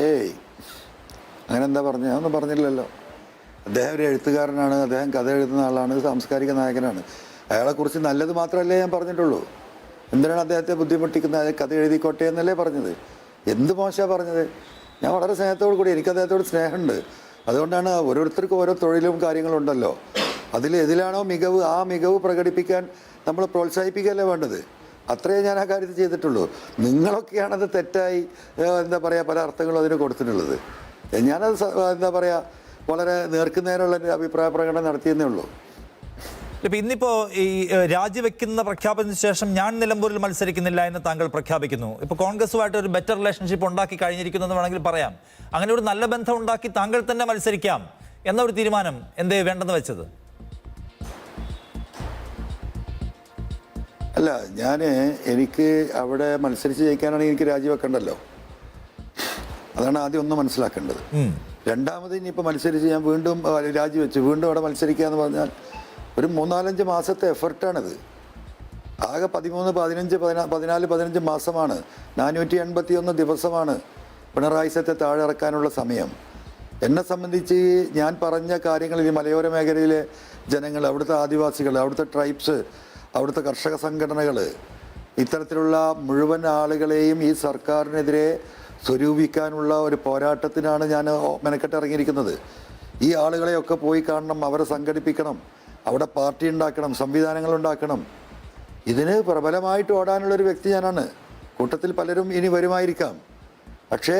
ഏയ്. അങ്ങനെ എന്താ പറഞ്ഞ? ഒന്നും പറഞ്ഞില്ലല്ലോ. അദ്ദേഹം ഒരു എഴുത്തുകാരനാണ്. അദ്ദേഹം കഥ എഴുതുന്ന ആളാണ്. സാംസ്കാരിക നായകനാണ്. അയാളെക്കുറിച്ച് നല്ലത് മാത്രമല്ലേ ഞാൻ പറഞ്ഞിട്ടുള്ളൂ. എന്തിനാണ് അദ്ദേഹത്തെ ബുദ്ധിമുട്ടിക്കുന്നത്? കഥ എഴുതിക്കോട്ടെ എന്നല്ലേ പറഞ്ഞത്? എന്ത് മോശമാണ് പറഞ്ഞത്? ഞാൻ വളരെ സ്നേഹത്തോടു കൂടി എനിക്ക് അദ്ദേഹത്തോട് സ്നേഹമുണ്ട്. അതുകൊണ്ടാണ് ഓരോരുത്തർക്കും ഓരോ തൊഴിലും കാര്യങ്ങളും ഉണ്ടല്ലോ. അതിൽ എതിലാണോ മികവ് ആ മികവ് പ്രകടിപ്പിക്കാൻ നമ്മൾ പ്രോത്സാഹിപ്പിക്കുകയല്ലേ വേണ്ടത്? അത്രയേ ഞാൻ ആ കാര്യത്തിൽ ചെയ്തിട്ടുള്ളൂ. നിങ്ങളൊക്കെയാണത് തെറ്റായി എന്താ പറയുക പല അർത്ഥങ്ങളും അതിന് കൊടുത്തിട്ടുള്ളത്. ഞാനത് എന്താ പറയുക വളരെ നേർക്കുനേരമുള്ള ഒരു അഭിപ്രായ പ്രകടനം നടത്തിയെന്നേ ഉള്ളൂ. ഇപ്പൊ ഇന്നിപ്പോ ഈ രാജിവെക്കുന്ന പ്രഖ്യാപനത്തിന് ശേഷം ഞാൻ നിലമ്പൂരിൽ മത്സരിക്കുന്നില്ല എന്ന് താങ്കൾ പ്രഖ്യാപിക്കുന്നു. ഇപ്പൊ കോൺഗ്രസുമായിട്ട് ഒരു ബെറ്റർ റിലേഷൻഷിപ്പ് ഉണ്ടാക്കി കഴിഞ്ഞിരിക്കുന്നു എന്ന് വേണമെങ്കിൽ പറയാം. അങ്ങനെ ഒരു നല്ല ബന്ധം ഉണ്ടാക്കി താങ്കൾ തന്നെ മത്സരിക്കാം എന്ന ഒരു തീരുമാനം എന്തേ വേണ്ടെന്ന് വെച്ചത്? അല്ല ഞാൻ എനിക്ക് അവിടെ മത്സരിച്ച് ജയിക്കാനാണെങ്കിൽ എനിക്ക് രാജിവെക്കണ്ടല്ലോ. അതാണ് ആദ്യം ഒന്ന് മനസ്സിലാക്കേണ്ടത്. രണ്ടാമത് ഇനിയിപ്പോൾ മത്സരിച്ച് ഞാൻ വീണ്ടും രാജിവെച്ചു. വീണ്ടും അവിടെ മത്സരിക്കുക എന്ന് പറഞ്ഞാൽ ഒരു മൂന്നാലഞ്ച് മാസത്തെ എഫർട്ടാണിത്. ആകെ പതിമൂന്ന് പതിനഞ്ച് പതിനാ പതിനാല് പതിനഞ്ച് മാസമാണ്. നാനൂറ്റി എൺപത്തി ഒന്ന് ദിവസമാണ് പിണറായി സത്തെ താഴെ ഇറക്കാനുള്ള സമയം. എന്നെ സംബന്ധിച്ച് ഞാൻ പറഞ്ഞ കാര്യങ്ങൾ ഈ മലയോര മേഖലയിലെ ജനങ്ങൾ അവിടുത്തെ ആദിവാസികൾ അവിടുത്തെ ട്രൈബ്സ് അവിടുത്തെ കർഷക സംഘടനകൾ ഇത്തരത്തിലുള്ള മുഴുവൻ ആളുകളെയും ഈ സർക്കാരിനെതിരെ സ്വരൂപിക്കാനുള്ള ഒരു പോരാട്ടത്തിനാണ് ഞാൻ മെനക്കെട്ട് ഇറങ്ങിയിരിക്കുന്നത്. ഈ ആളുകളെയൊക്കെ പോയി കാണണം അവരെ സംഘടിപ്പിക്കണം അവിടെ പാർട്ടി ഉണ്ടാക്കണം സംവിധാനങ്ങൾ ഉണ്ടാക്കണം. ഇതിന് പ്രബലമായിട്ട് ഓടാനുള്ളൊരു വ്യക്തി ഞാനാണ്. കൂട്ടത്തിൽ പലരും ഇനി വരുമായിരിക്കാം. പക്ഷേ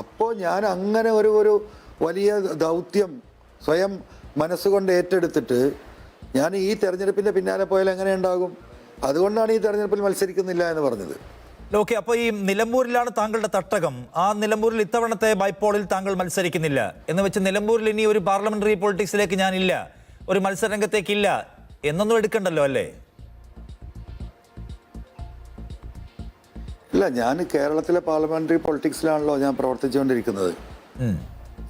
അപ്പോൾ ഞാൻ അങ്ങനെ ഒരു ഒരു വലിയ ദൗത്യം സ്വയം മനസ്സുകൊണ്ട് ഏറ്റെടുത്തിട്ട് ഞാൻ ഈ തെരഞ്ഞെടുപ്പിന്റെ പിന്നാലെ പോയാൽ എങ്ങനെ ഉണ്ടാകും? അതുകൊണ്ടാണ് ഈ തെരഞ്ഞെടുപ്പിൽ മത്സരിക്കുന്നില്ല എന്ന് പറഞ്ഞത്. ഓക്കെ അപ്പോൾ ഈ നിലമ്പൂരിലാണ് താങ്കളുടെ തട്ടകം. ആ നിലമ്പൂരിൽ ഇത്തവണത്തെ ബൈപ്പോളിൽ താങ്കൾ മത്സരിക്കുന്നില്ല. എന്ന് വെച്ച് നിലമ്പൂരിൽ ഇനി ഒരു പാർലമെന്ററി പൊളിറ്റിക്സിലേക്ക് ഞാനില്ല. ഒരു മത്സരരംഗത്തേക്കില്ല. എന്നൊന്നും എടുക്കണ്ടല്ലോ അല്ലേ? ഇല്ല ഞാൻ കേരളത്തിലെ പാർലമെന്ററി പൊളിറ്റിക്സിലാണല്ലോ ഞാൻ പ്രവർത്തിച്ചുകൊണ്ടിരിക്കുന്നത്.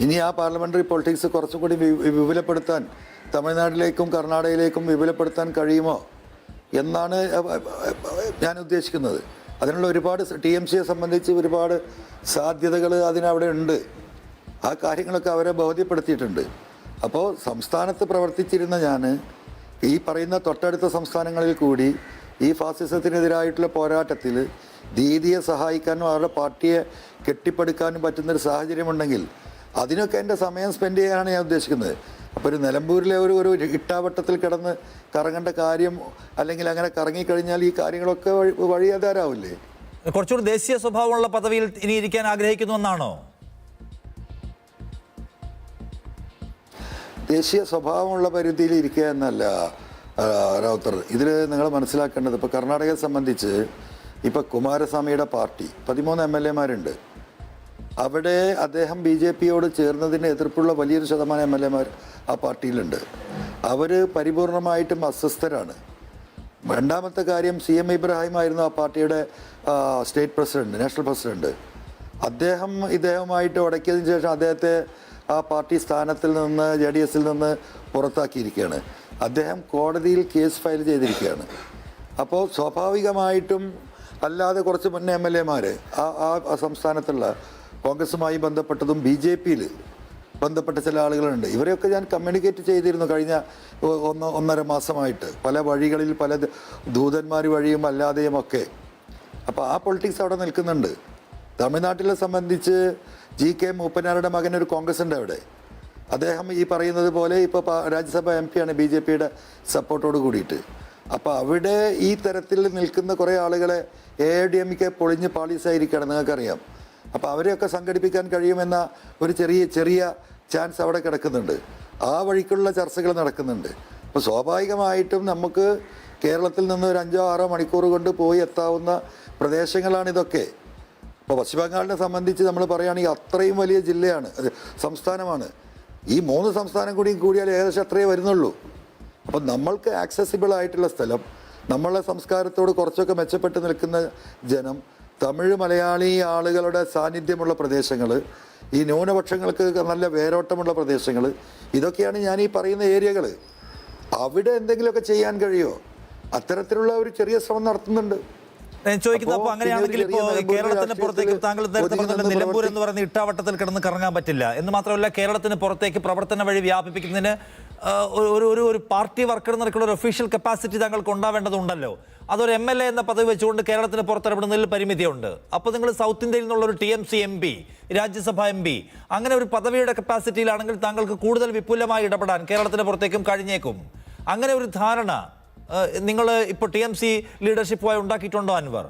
ഇനി ആ പാർലമെന്ററി പൊളിറ്റിക്സ് കുറച്ചും കൂടി വിപുലപ്പെടുത്താൻ തമിഴ്നാട്ടിലേക്കും കർണാടകയിലേക്കും വിപുലപ്പെടുത്താൻ കഴിയുമോ എന്നാണ് ഞാൻ ഉദ്ദേശിക്കുന്നത്. അതിനുള്ള ഒരുപാട് ടി എം സിയെ സംബന്ധിച്ച് ഒരുപാട് സാധ്യതകൾ അതിനവിടെ ഉണ്ട്. ആ കാര്യങ്ങളൊക്കെ അവരെ ബോധ്യപ്പെടുത്തിയിട്ടുണ്ട്. അപ്പോൾ സംസ്ഥാനത്ത് പ്രവർത്തിച്ചിരുന്ന ഞാൻ ഈ പറയുന്ന തൊട്ടടുത്ത സംസ്ഥാനങ്ങളിൽ കൂടി ഈ ഫാസിസത്തിനെതിരായിട്ടുള്ള പോരാട്ടത്തിൽ ദീദിയെ സഹായിക്കാനും അവരുടെ പാർട്ടിയെ കെട്ടിപ്പടുക്കാനും പറ്റുന്നൊരു സാഹചര്യമുണ്ടെങ്കിൽ അതിനൊക്കെ എന്റെ സമയം സ്പെൻഡ് ചെയ്യാനാണ് ഞാൻ ഉദ്ദേശിക്കുന്നത്. അപ്പോൾ ഒരു നിലമ്പൂരിലെ ഒരു ഒരു ഇട്ടാവട്ടത്തിൽ കിടന്ന് കറങ്ങേണ്ട കാര്യം അല്ലെങ്കിൽ അങ്ങനെ കറങ്ങിക്കഴിഞ്ഞാൽ ഈ കാര്യങ്ങളൊക്കെ വഴി വഴിയാധാരാവില്ലേ കുറച്ചുകൂടി ദേശീയ സ്വഭാവമുള്ള പദവിയിൽ ഇനി ഇരിക്കാൻ ആഗ്രഹിക്കുന്നു എന്നാണോ? ദേശീയ സ്വഭാവമുള്ള പരിധിയിൽ ഇരിക്കുക എന്നല്ല റൗത്തർ ഇതിൽ നിങ്ങൾ മനസ്സിലാക്കേണ്ടത് ഇപ്പോൾ കർണാടകയെ സംബന്ധിച്ച് ഇപ്പോൾ കുമാരസ്വാമിയുടെ പാർട്ടി പതിമൂന്ന് എം എൽ എമാരുണ്ട് അവിടെ അദ്ദേഹം ബി ജെ പിയോട് ചേർന്നതിന് എതിർപ്പുള്ള വലിയൊരു ശതമാനം എം എൽ എമാർ ആ പാർട്ടിയിലുണ്ട്. അവർ പരിപൂർണമായിട്ടും അസ്വസ്ഥരാണ്. രണ്ടാമത്തെ കാര്യം സി എം ഇബ്രാഹിം ആയിരുന്നു ആ പാർട്ടിയുടെ സ്റ്റേറ്റ് പ്രസിഡന്റ് നാഷണൽ പ്രസിഡന്റ്. അദ്ദേഹം ഇദ്ദേഹമായിട്ട് ഉടക്കിയതിന് ശേഷം അദ്ദേഹത്തെ ആ പാർട്ടി സ്ഥാനത്തിൽ നിന്ന് ജെ ഡി എസിൽ നിന്ന് പുറത്താക്കിയിരിക്കുകയാണ്. അദ്ദേഹം കോടതിയിൽ കേസ് ഫയൽ ചെയ്തിരിക്കുകയാണ്. അപ്പോൾ സ്വാഭാവികമായിട്ടും അല്ലാതെ കുറച്ച് മുന്നേ എം എൽ എമാർ ആ ആ സംസ്ഥാനത്തുള്ള കോൺഗ്രസുമായി ബന്ധപ്പെട്ടതും ബി ജെ പിയിൽ ബന്ധപ്പെട്ട ചില ആളുകളുണ്ട്. ഇവരെയൊക്കെ ഞാൻ കമ്മ്യൂണിക്കേറ്റ് ചെയ്തിരുന്നു കഴിഞ്ഞ ഒന്ന് ഒന്നര മാസമായിട്ട്. പല വഴികളിൽ പല ദൂതന്മാർ വഴിയും അല്ലാതെയും ഒക്കെ. അപ്പോൾ ആ പൊളിറ്റിക്സ് അവിടെ നിൽക്കുന്നുണ്ട്. തമിഴ്നാട്ടിലെ സംബന്ധിച്ച് ജി കെ മൂപ്പനാരുടെ മകൻ ഒരു കോൺഗ്രസ് ഉണ്ട് അവിടെ. അദ്ദേഹം ഈ പറയുന്നത് പോലെ ഇപ്പോൾ രാജ്യസഭ എം ആണ് ബി ജെ പിയുടെ സപ്പോർട്ടോട് കൂടിയിട്ട്. അപ്പോൾ അവിടെ ഈ തരത്തിൽ നിൽക്കുന്ന കുറേ ആളുകളെ എ ഡി എം കെ പൊളിഞ്ഞ് പാളീസായിരിക്കുകയാണ്. നിങ്ങൾക്കറിയാം. അപ്പോൾ അവരെയൊക്കെ സംഘടിപ്പിക്കാൻ കഴിയുമെന്ന ഒരു ചെറിയ ചെറിയ ചാൻസ് അവിടെ കിടക്കുന്നുണ്ട്. ആ വഴിക്കുള്ള ചർച്ചകൾ നടക്കുന്നുണ്ട്. അപ്പോൾ സ്വാഭാവികമായിട്ടും നമുക്ക് കേരളത്തിൽ നിന്ന് ഒരു അഞ്ചോ ആറോ മണിക്കൂർ കൊണ്ട് പോയി എത്താവുന്ന പ്രദേശങ്ങളാണ് ഇതൊക്കെ. ഇപ്പോൾ പശ്ചിമബംഗാളിനെ സംബന്ധിച്ച് നമ്മൾ പറയുകയാണെങ്കിൽ അത്രയും വലിയ ജില്ലയാണ് സംസ്ഥാനമാണ്. ഈ മൂന്ന് സംസ്ഥാനം കൂടിയും കൂടിയാൽ ഏകദേശം അത്രയേ വരുന്നുള്ളൂ. അപ്പം നമ്മൾക്ക് ആക്സസിബിൾ ആയിട്ടുള്ള സ്ഥലം നമ്മളെ സംസ്കാരത്തോട് കുറച്ചൊക്കെ മെച്ചപ്പെട്ട് നിൽക്കുന്ന ജനം തമിഴ് മലയാളി ആളുകളുടെ സാന്നിധ്യമുള്ള പ്രദേശങ്ങൾ ഈ ന്യൂനപക്ഷങ്ങൾക്ക് നല്ല വേരോട്ടമുള്ള പ്രദേശങ്ങൾ ഇതൊക്കെയാണ് ഞാൻ ഈ പറയുന്ന ഏരിയകൾ. അവിടെ എന്തെങ്കിലുമൊക്കെ ചെയ്യാൻ കഴിയുമോ? അത്തരത്തിലുള്ള ഒരു ചെറിയ ശ്രമം നടത്തുന്നുണ്ട്. ഞാൻ ചോദിക്കുന്നത് അപ്പോൾ അങ്ങനെയാണെങ്കിൽ ഇപ്പോ ഇപ്പോൾ കേരളത്തിന് പുറത്തേക്ക് താങ്കൾ നേരത്തെ പറഞ്ഞ പറഞ്ഞല്ലോ നിലമ്പൂർ എന്ന് പറയുന്ന ഇട്ടാവട്ടത്തിൽ കിടന്ന് കറങ്ങാൻ പറ്റില്ല. എന്ന് മാത്രമല്ല കേരളത്തിന് പുറത്തേക്ക് പ്രവർത്തന വഴി വ്യാപിപ്പിക്കുന്നതിന് ഒരു ഒരു- ഒരു ഒരു പാർട്ടി വർക്കർ എന്നൊക്കെയുള്ള ഒരു ഒഫീഷ്യൽ കപ്പാസിറ്റി താങ്കൾക്ക് ഉണ്ടാവേണ്ടതുണ്ടല്ലോ. അതൊരു എം എൽ എ എന്ന പദവി വെച്ചുകൊണ്ട് കേരളത്തിന് പുറത്തിറപ്പെടുന്നതിൽ പരിമിതിയുണ്ട്. അപ്പോൾ നിങ്ങൾ സൗത്ത് ഇന്ത്യയിൽ നിന്നുള്ള ഒരു T M C M P Rajya Sabha M P അങ്ങനെ ഒരു പദവിയുടെ കപ്പാസിറ്റിയിലാണെങ്കിൽ താങ്കൾക്ക് കൂടുതൽ വിപുലമായി ഇടപെടാൻ കേരളത്തിന് പുറത്തേക്കും കഴിഞ്ഞേക്കും. അങ്ങനെ ഒരു ധാരണ നിങ്ങൾ ഇപ്പോൾ ടി എം സി ലീഡർഷിപ്പുമായി ഉണ്ടാക്കിയിട്ടുണ്ടോ അൻവർ?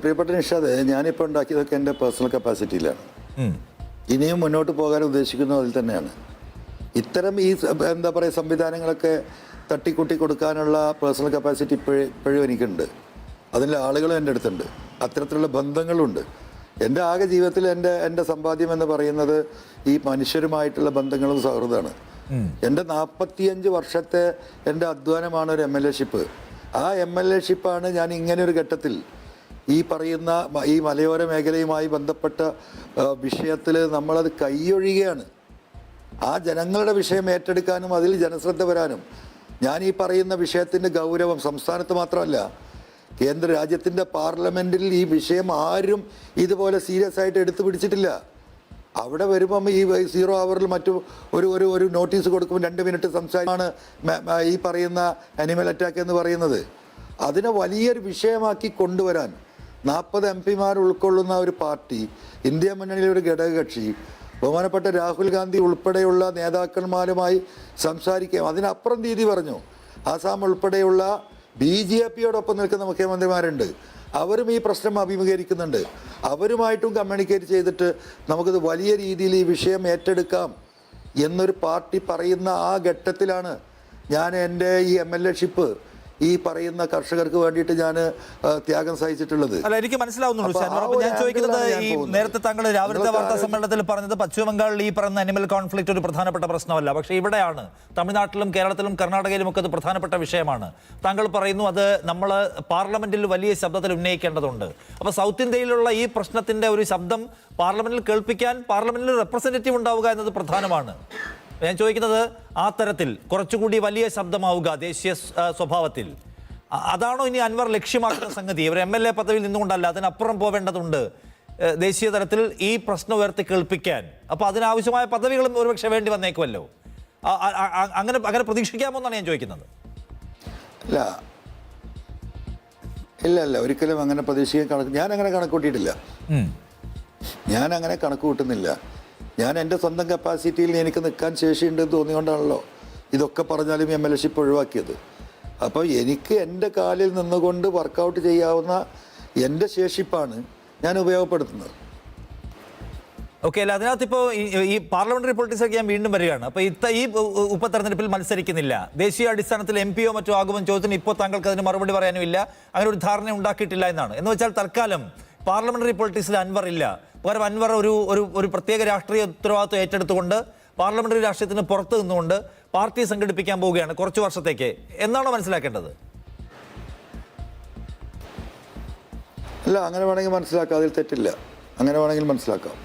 പ്രിയപ്പെട്ട നിഷാദ് ഞാനിപ്പോൾ ഉണ്ടാക്കിയതൊക്കെ എന്റെ പേഴ്സണൽ കപ്പാസിറ്റിയിലാണ്. ഇനിയും മുന്നോട്ട് പോകാൻ ഉദ്ദേശിക്കുന്നത് അതിൽ തന്നെയാണ്. ഇത്തരം ഈ എന്താ പറയുക സംവിധാനങ്ങളൊക്കെ തട്ടിക്കൂട്ടി കൊടുക്കാനുള്ള പേഴ്സണൽ കപ്പാസിറ്റി ഇപ്പോഴും ഇപ്പോഴും എനിക്കുണ്ട്. അതിന്റെ ആളുകളും എന്റെ അടുത്തുണ്ട്. അത്തരത്തിലുള്ള ബന്ധങ്ങളുണ്ട്. എന്റെ ആകെ ജീവിതത്തിൽ എന്റെ എന്റെ സമ്പാദ്യം എന്ന് പറയുന്നത് ഈ മനുഷ്യരുമായിട്ടുള്ള ബന്ധങ്ങളും സൗഹൃദമാണ്. എന്റെ നാൽപ്പത്തിയഞ്ച് വർഷത്തെ എന്റെ അധ്വാനമാണ് ഒരു എം എൽ എ ഷിപ്പ്. ആ എം എൽ എ ഷിപ്പാണ് ഞാൻ ഇങ്ങനെ ഒരു ഘട്ടത്തിൽ ഈ പറയുന്ന ഈ മലയോര മേഖലയുമായി ബന്ധപ്പെട്ട വിഷയത്തിൽ നമ്മളത് കൈയൊഴിയുകയാണ് ആ ജനങ്ങളുടെ വിഷയം ഏറ്റെടുക്കാനും അതിൽ ജനശ്രദ്ധ വരാനും ഞാൻ ഈ പറയുന്ന വിഷയത്തിന്റെ ഗൗരവം സംസ്ഥാനത്ത് മാത്രമല്ല കേന്ദ്ര രാജ്യത്തിന്റെ പാർലമെന്റിൽ ഈ വിഷയം ആരും ഇതുപോലെ സീരിയസ് ആയിട്ട് എടുത്തു പിടിച്ചിട്ടില്ല. അവിടെ വരുമ്പം ഈ സീറോ അവറിൽ മറ്റു ഒരു ഒരു ഒരു നോട്ടീസ് കൊടുക്കുമ്പോൾ രണ്ട് മിനിറ്റ് സംസാരമാണ് ഈ പറയുന്ന അനിമൽ അറ്റാക്ക് എന്ന് പറയുന്നത്. അതിനെ വലിയൊരു വിഷയമാക്കി കൊണ്ടുവരാൻ നാൽപ്പത് എം പിമാർ ഉൾക്കൊള്ളുന്ന ഒരു പാർട്ടി ഇന്ത്യ മുന്നണിയിലെ ഒരു ഘടകകക്ഷി ബഹുമാനപ്പെട്ട രാഹുൽ ഗാന്ധി ഉൾപ്പെടെയുള്ള നേതാക്കന്മാരുമായി സംസാരിക്കുകയും അതിനപ്പുറം രീതി പറഞ്ഞു ആസാം ഉൾപ്പെടെയുള്ള ബി ജെ പിയോടൊപ്പം നിൽക്കുന്ന മുഖ്യമന്ത്രിമാരുണ്ട്. അവരും ഈ പ്രശ്നം അഭിമുഖീകരിക്കുന്നുണ്ട്. അവരുമായിട്ടും കമ്മ്യൂണിക്കേറ്റ് ചെയ്തിട്ട് നമുക്കിത് വലിയ രീതിയിൽ ഈ വിഷയം ഏറ്റെടുക്കാം എന്നൊരു പാർട്ടി പറയുന്ന ആ ഘട്ടത്തിലാണ് ഞാൻ എന്റെ ഈ എം എൽ എ ഷിപ്പ് ഈ പറയുന്ന കർഷകർക്ക് വേണ്ടിയിട്ട് ഞാൻ ത്യാഗം സഹിച്ചിട്ടുള്ളത്. അല്ല എനിക്ക് മനസ്സിലാവുന്നുള്ളൂ ഞാൻ ചോദിക്കുന്നത് ഈ നേരത്തെ താങ്കൾ രാവിലത്തെ വാർത്താ സമ്മേളനത്തിൽ പറഞ്ഞത് പശ്ചിമബംഗാളിൽ ഈ പറയുന്ന അനിമൽ കോൺഫ്ലിക്റ്റ് ഒരു പ്രധാനപ്പെട്ട പ്രശ്നമല്ല. പക്ഷേ ഇവിടെയാണ് തമിഴ്നാട്ടിലും കേരളത്തിലും കർണാടകയിലും ഒക്കെ അത് പ്രധാനപ്പെട്ട വിഷയമാണ്. താങ്കൾ പറയുന്നു അത് നമ്മൾ പാർലമെന്റിൽ വലിയ ശബ്ദത്തിൽ ഉന്നയിക്കേണ്ടതുണ്ട്. അപ്പോൾ സൗത്ത് ഇന്ത്യയിലുള്ള ഈ പ്രശ്നത്തിന്റെ ഒരു ശബ്ദം പാർലമെന്റിൽ കേൾപ്പിക്കാൻ പാർലമെന്റിൽ റെപ്രസെന്റേറ്റീവ് ഉണ്ടാവുക എന്നത് പ്രധാനമാണ്. ഞാൻ ചോദിക്കുന്നത് ആ തരത്തിൽ കുറച്ചുകൂടി വലിയ ശബ്ദമാവുക ദേശീയ സ്വഭാവത്തിൽ. അതാണോ ഇനി അൻവർ ലക്ഷ്യമാക്കുന്ന സംഗതി? ഇവർ എം എൽ എ പദവിയിൽ നിന്നുകൊണ്ടല്ല അതിനപ്പുറം പോവേണ്ടതുണ്ട്. ദേശീയ തലത്തിൽ ഈ പ്രശ്നം ഉയർത്തി കേൾപ്പിക്കാൻ. അപ്പോൾ അതിനാവശ്യമായ പദവികളും ഒരുപക്ഷെ വേണ്ടി വന്നേക്കുമല്ലോ. അങ്ങനെ അങ്ങനെ പ്രതീക്ഷിക്കാമോ എന്നാണ് ഞാൻ ചോദിക്കുന്നത്. ഇല്ല. ഇല്ല ഇല്ല. ഒരിക്കലും അങ്ങനെ പ്രതീക്ഷിക്കാൻ കണക്ക് ഞാൻ അങ്ങനെ കണക്കൂട്ടിയിട്ടില്ല ഞാൻ അങ്ങനെ കണക്ക് കൂട്ടുന്നില്ല. ഞാൻ എന്റെ സ്വന്തം കപ്പാസിറ്റിയിൽ എനിക്ക് നിൽക്കാൻ ശേഷിയുണ്ടെന്ന് തോന്നിയോണ്ടാണല്ലോ ഇതൊക്കെ പറഞ്ഞാലും എം എൽ എ ഷിപ്പ് ഒഴിവാക്കിയത്. അപ്പോൾ എനിക്ക് എന്റെ കാലിൽ നിന്നുകൊണ്ട് വർക്കൗട്ട് ചെയ്യാവുന്ന എന്റെ ശേഷിപ്പാണ് ഞാൻ ഉപയോഗപ്പെടുത്തുന്നത്. ഓക്കെ അല്ല അതിനകത്ത് ഇപ്പോൾ ഈ പാർലമെന്ററി പൊളിറ്റിക്സ് ഞാൻ വീണ്ടും വരികയാണ്. അപ്പോൾ ഇത്ത ഈ ഉപതെരഞ്ഞെടുപ്പിൽ മത്സരിക്കുന്നില്ല. ദേശീയ അടിസ്ഥാനത്തിൽ എം പിയോ മറ്റോ ആകുമെന്ന് ചോദ്യത്തിന് ഇപ്പോൾ താങ്കൾക്ക് അതിന് മറുപടി പറയാനും ഇല്ല അങ്ങനെ ഒരു ധാരണ ഉണ്ടാക്കിയിട്ടില്ല എന്നാണ്. എന്ന് വെച്ചാൽ തൽക്കാലം പാർലമെന്ററി പൊളിറ്റിക്സിൽ അൻവർ ഇല്ല. പകരം അൻവർ ഒരു ഒരു ഒരു പ്രത്യേക രാഷ്ട്രീയ ഉത്തരവാദിത്വം ഏറ്റെടുത്തുകൊണ്ട് പാർലമെന്ററി രാഷ്ട്രീയത്തിന് പുറത്ത് നിന്നുകൊണ്ട് പാർട്ടി സംഘടിപ്പിക്കാൻ പോവുകയാണ് കുറച്ച് വർഷത്തേക്ക്. എന്നാണോ മനസ്സിലാക്കേണ്ടത്? അല്ല അങ്ങനെ വേണമെങ്കിൽ മനസ്സിലാക്കാം. അതിൽ തെറ്റില്ല. അങ്ങനെ വേണമെങ്കിൽ മനസ്സിലാക്കാം.